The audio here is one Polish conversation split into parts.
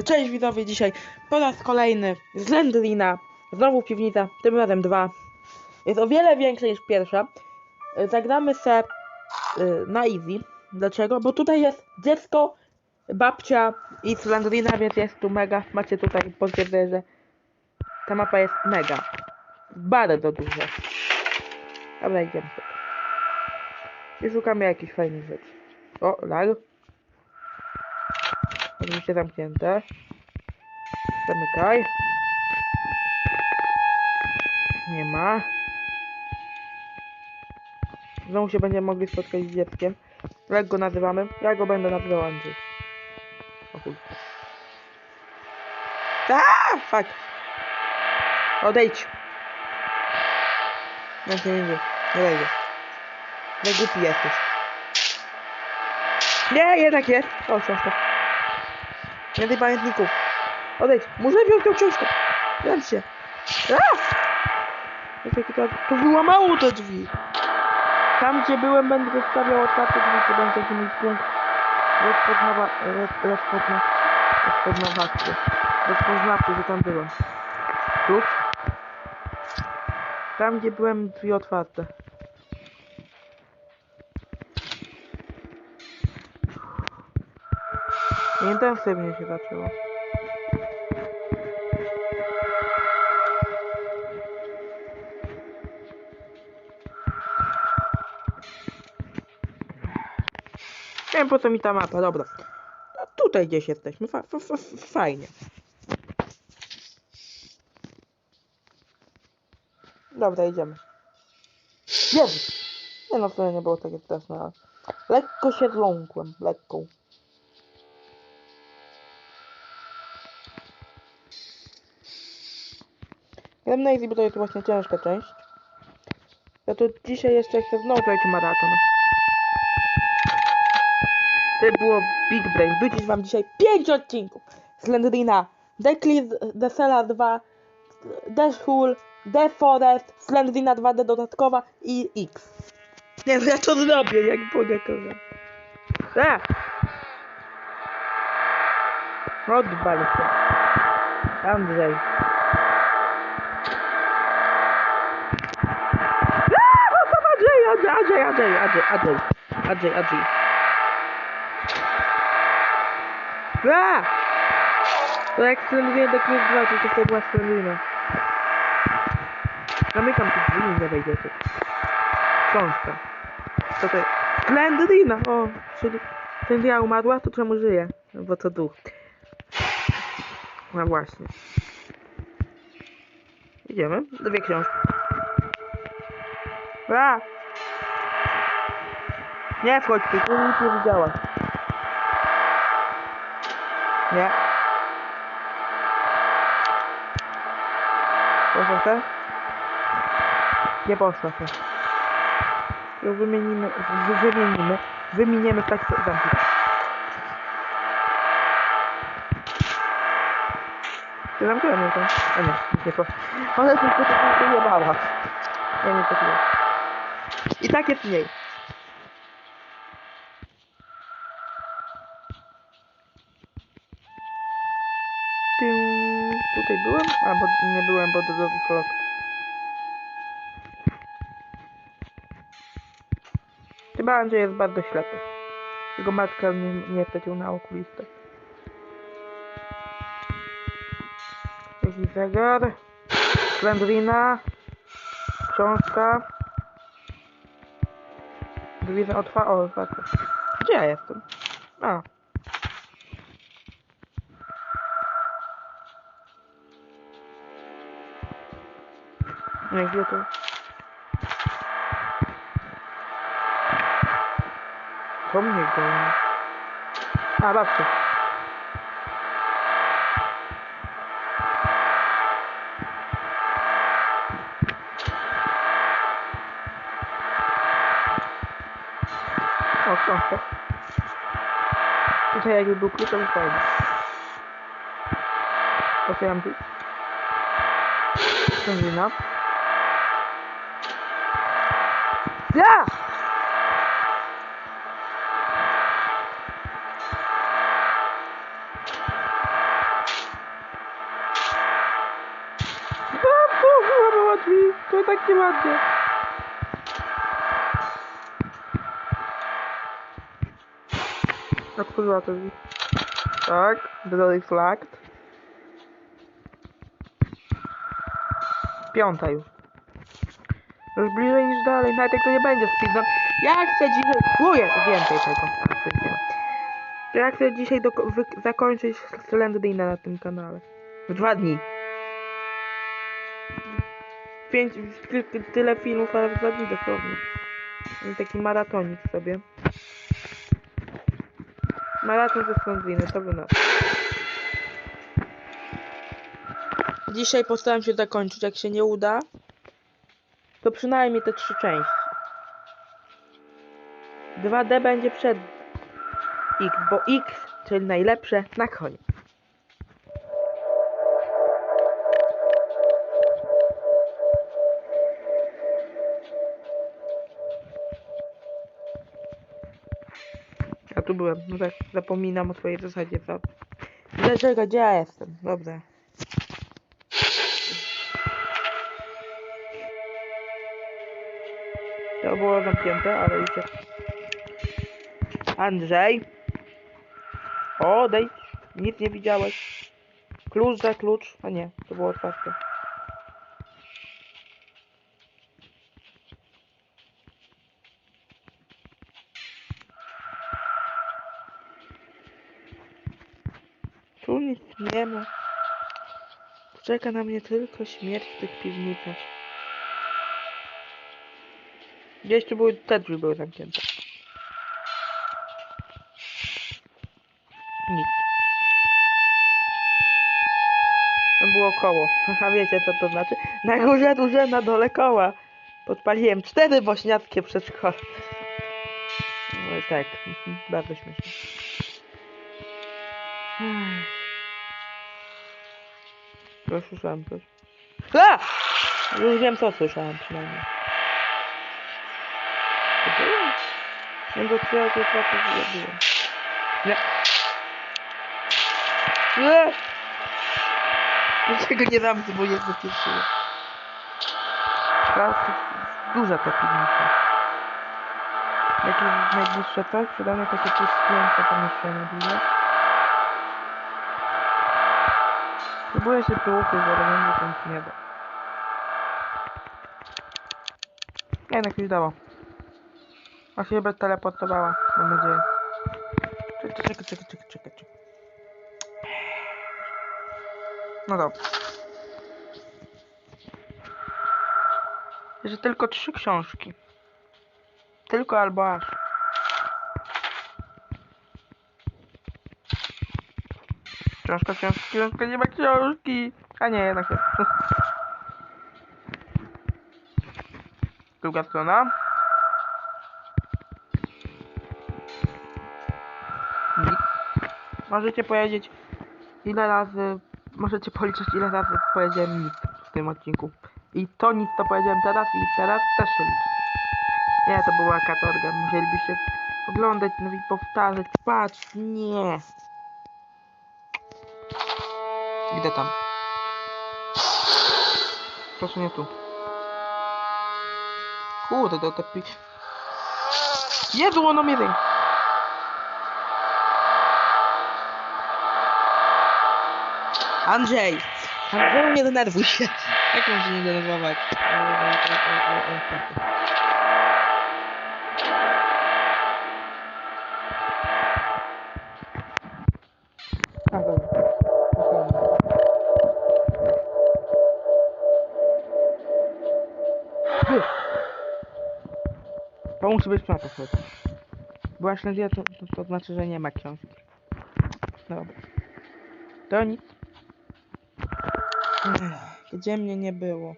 Cześć widzowie, dzisiaj po raz kolejny z Lendlina, znowu piwnica, tym razem dwa. Jest o wiele większa niż pierwsza. Y, Zagramy se y, na easy. Dlaczego? Bo tutaj jest dziecko, babcia i Slendrina, więc jest tu mega. Macie tutaj potwierdzenie, że ta mapa jest mega. Bardzo duża. Dobra, idziemy. I szukamy jakichś fajnych rzeczy. O, lag. Oczywiście zamknięte. Zamykaj. Nie ma. Znowu się będziemy mogli spotkać z dzieckiem. Jak go nazywamy? Ja go będę nazywał Andrzej. O chuj. Aaa! Fuck. Odejdź. No nie, nie, nie. Wejdzie. Nie głupi jesteś. Nie, jednak jest. O, książka. Nie tej pamiętników. Odejdź. Muszę wziąć tą książkę. Dam się. To, to wyłamało te drzwi. Tam gdzie byłem będę zostawiał otwarte drzwi, to będzie mój punkt rozpoznawa... roz- rozpozna... rozpoznawawczy. Rozpoznawczy, że tam byłem. Tu? Tam gdzie byłem drzwi otwarte. Intensywnie się zaczęło. Nie wiem po co mi ta mapa, dobra. No, tutaj gdzieś jesteśmy, fa fa fa fajnie. Dobra, idziemy. Jezu! Nie no, to nie było takie straszne. Lekko się zląkłem, lekką. Gram na to jest właśnie ciężka część. Ja to dzisiaj jeszcze chcę znowu zrobić maraton. To było Big Brain. Wrzucić wam dzisiaj 5 odcinków. Slendrina, Declis, Desela 2, Dashhul, The Forest, Slendrina 2D dodatkowa i X. Nie no, ja to zrobię, jak mogę kocham. A! Odbal się. Andrzej. Andrzej, Andrzej, Andrzej, Andrzej, Andrzej, Andrzej. Aaa! To jak Slendrina do Cliff 2, to to była Slendrina. Zamykam te drzwi nie wejdziecie. Książka. Co to jest? Slendrina! O, czyli Slendrina umarła, to czemu żyje? No bo to duch. No właśnie. Idziemy. Dwie książki. A! Nie wchodź tu, tu nic nie widziałaś. Nie. Poszła se? Nie poszła se. Wymienimy, wy- wymienimy, wyminiemy w tak zamki. Ty zamknąłem ją tam. A nie, nie poszła. Ona tylko tak nie jebała. Ja nie trafiłem. I tak jest mniej. Bo do drugich kolok. Chyba Andrzej jest bardzo ślepy. Jego matka nie, nie wsadził na okulistę. Jakiś zegar. Slendrina. Książka. Drzwi otwarte. O, otwarte. Gdzie ja jestem? A. Nie, gdzie to? To mnie goni. A, babcia. O, książka. Tutaj jakby był klucz, to by fajnie. Otwieram tu. Sędzina. Ja! No, to chyba było łatwiej. To tak nieładnie. Otworzyła to drzwi. Tak, dodatek flag. Piąta już. Już bliżej niż dalej, nawet jak to nie będzie speedrun. Ja chcę dzisiaj... Chuję, więcej tego. Ja chcę dzisiaj doko- wy- zakończyć Slendrina na tym kanale. W dwa dni. Pięć, ty, ty, tyle filmów, ale w dwa dni dosłownie. Taki maratonik sobie. Maraton ze Slendriny, to by. Dzisiaj postaram się zakończyć. Jak się nie uda, to przynajmniej te trzy części. 2D będzie przed X, bo X, czyli najlepsze, na koniec. Ja tu byłem, no tak, zapominam o swojej zasadzie, co? Dlaczego, gdzie ja jestem? Dobra. To było zamknięte, ale już jest. Andrzej! Odejdź! Nic nie widziałeś. Klucz za klucz. A nie, to było otwarte. Tu nic nie ma. Czeka na mnie tylko śmierć w tych piwnicach. Gdzieś tu były, te drzwi były zamknięte. Nic. To było koło. A wiecie co to znaczy? Na górze duże, na dole koła. Podpaliłem cztery bośniackie przedszkole. No i tak, mhm, bardzo śmieszne. Coś słyszałem, coś. A! Już wiem co słyszałem przynajmniej. Nie do czego to trochę zrobiłem. Nie. Nie! Dlaczego nie dam, bo jest zapieprzyłem. Duża ta piwnica. Jakieś najbliższe coś? Przede mną takie pustujące pomieszczenie duże. Próbuję się tu ukryć, ale że to nic nie da. Jednak już dało. A się chyba teleportowała, mam nadzieję. Czekaj, czekaj, czekaj, czekaj, czekaj. No dobra. Że tylko trzy książki. Tylko albo aż. Książka, książka, książka, nie ma książki. A nie, jednak jest. Druga strona. Możecie powiedzieć ile razy, możecie policzyć ile razy powiedziałem nic w tym odcinku. I to nic to powiedziałem teraz i teraz też się liczy. Nie, to była katorga, musielibyście oglądać, no i powtarzać, patrz, nie. Idę tam. Proszę nie tu. Kurde, to to pi... Jezu, ono mnie zje- Andrzej! Andrzej, nie denerwuj się. Jak mam się nie denerwować? O, o, o! To musi być to chodź. Była śledzia, to, to, to znaczy, że nie ma książki. Dobra. To nic. Gdzie mnie nie było?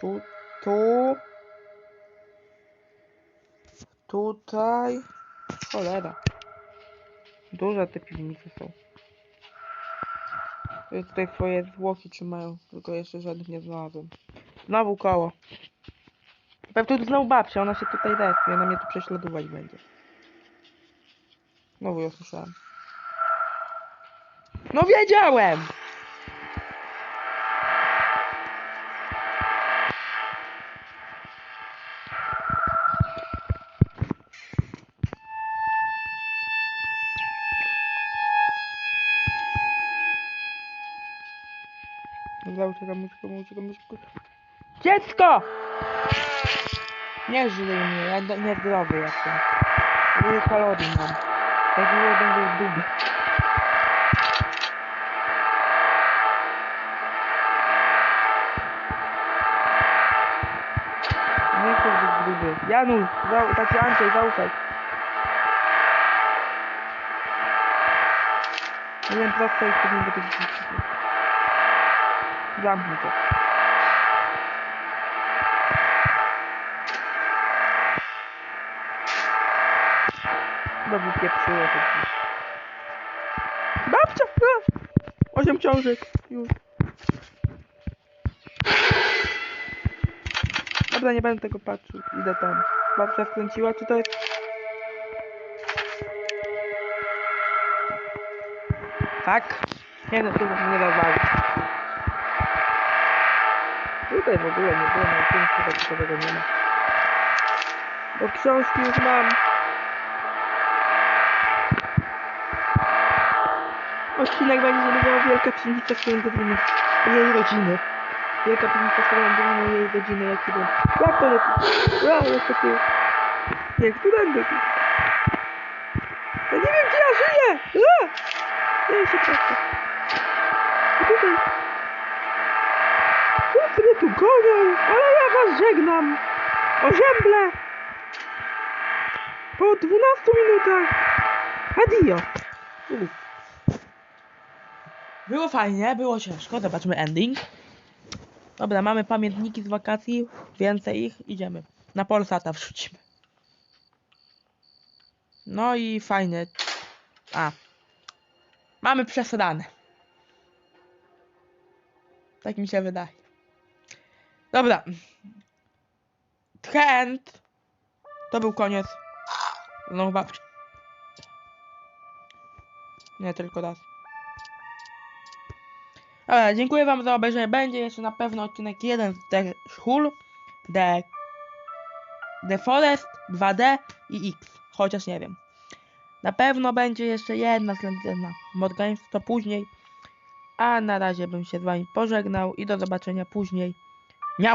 Tu, tu. Tutaj. Cholera. Duże te piwnice są. Tutaj twoje zwłoki trzymają, tylko jeszcze żadnych nie znalazłem. Znowu koło. Pewnie tu znowu babcia, ona się tutaj respi, ona mnie tu prześladować będzie. Znowu ją słyszałem. No wiedziałem! Uciekam, uciekam, uciekam, uciekam. Dziecko! Nie żyj mnie, ja do- niezdrowy jestem. Ile kalorii mam. Jak nie będzie w dubie. Nie chcę być gruby. Janusz, zau- znaczy Andrzej, zaufaj. Nie wiem, prosto i powinien do tego Zamknij to. Dobrze pieprzyło to dziś. Babcia! A! Osiem książek. Już. Dobra, nie będę tego patrzył. Idę tam. Babcia skręciła, czy to jest... Tak? Nie no, tu nie rozwalić. Tutaj w ogóle nie było, na tym chyba ciekawego nie ma. Bo książki już mam. Odcinek będzie miał Wielka Piwnica Skrędowiny. Jej rodziny. Wielka Piwnica Skrędowiny jej rodziny, jaki był. Jak to nie... Ja, jak to ty... Nie, którędy? Ja nie wiem, gdzie ja żyję! A! Ja się proszę. I tutaj... Chłopcy mnie tu gonią, ale ja was żegnam. Ozięble. Po 12 minutach. Adio. Było fajnie, było ciężko. Zobaczmy ending. Dobra, mamy pamiętniki z wakacji. Więcej ich. Idziemy. Na Polsata wrzucimy. No i fajnie. A. Mamy przesrane. Tak mi się wydaje. Dobra. Trend. To był koniec. No babci. Nie, tylko raz. Dobra, dziękuję wam za obejrzenie. Będzie jeszcze na pewno odcinek jeden z The Shul, The, The Forest, 2D i X. Chociaż nie wiem. Na pewno będzie jeszcze jedna względna to później. A na razie bym się z wami pożegnał i do zobaczenia później. 你啊